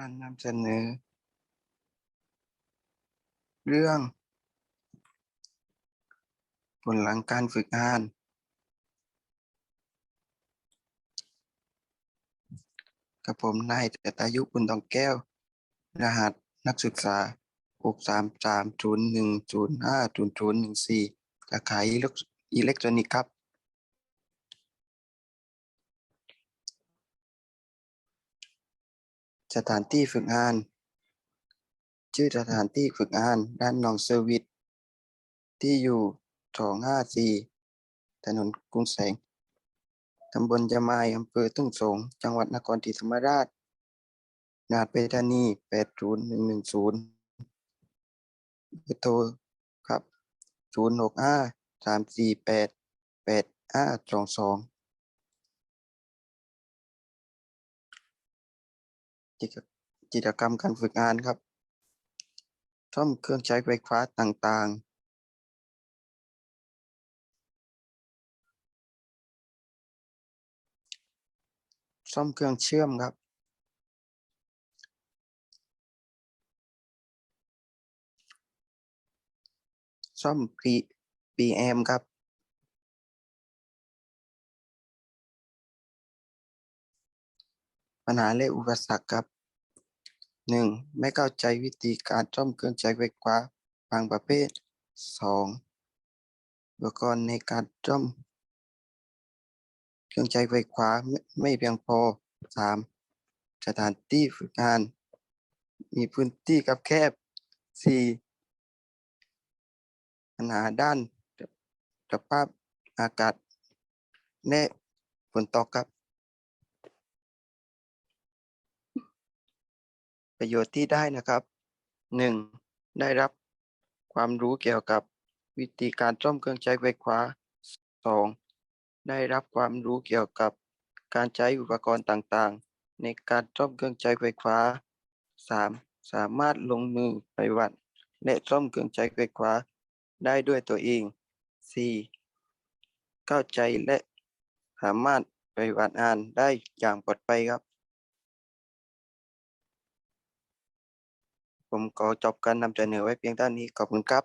การนำเสนอ เรื่อง ผลหลังการฝึกงาน กับผมนายเตายุบุญทองแก้ว รหัสนักศึกษา 6 3 3 0 1 0 5 0 0 1 4สาขาอิเล็กอิเล็กทรอนิกส์ครับ สถานที่ฝึกงาน ชื่อสถานที่ฝึกงานด้านนองเซอร์วิสที่อยู่สองห้าสี่ถนนกรุงแสงตำบลยะไมายอำเภอทุ่งสง จังหวัดนครศรีธรรมราชรหัสไปรษณีย์แปดศูนย์หนึ่งหนึ่งศูนย์โทรครับศูนย์หกห้าสามสี่แปดแปดห้าสองสอง กิจกรรมการฝึกงานครับซ่อมเครื่องใช้ไฟฟ้าต่างๆ ซ่อมเครื่องเชื่อมครับ ซ่อม P PM ครับปัญหาและอุปสรรคครับ หนึ่งไม่เข้าใจวิธีการซ่อมเครื่องใช้ไฟฟ้าบางประเภทสองอุปกรณ์ในการซ่อมเครื่องใช้ไฟฟ้าไม่ไม่เพียงพอสามสถานที่ฝึกงาน มีพื้นที่กับแคบสี่ปัญหาด้านสภาพอากาศและฝนตกครับ ประโยชน์ที่ได้นะครับหนึ่งได้รับความรู้เกี่ยวกับวิธีการซ่อมเครื่องใช้ไฟฟ้าสองได้รับความรู้เกี่ยวกับการใช้อุปกรณ์ต่างๆ ในการซ่อมเครื่องใช้ไฟฟ้าสามสามารถลงมือไปฏิบัติและซ่อมเครื่องใช้ไฟฟ้าได้ด้วยตัวเองสี่เข้าใจและสามารถปฏิบัติงานได้อย่างปลอดภัยครับ ผมขอจบการนำเสนอไว้เพียงเท่านี้ขอบคุณครับ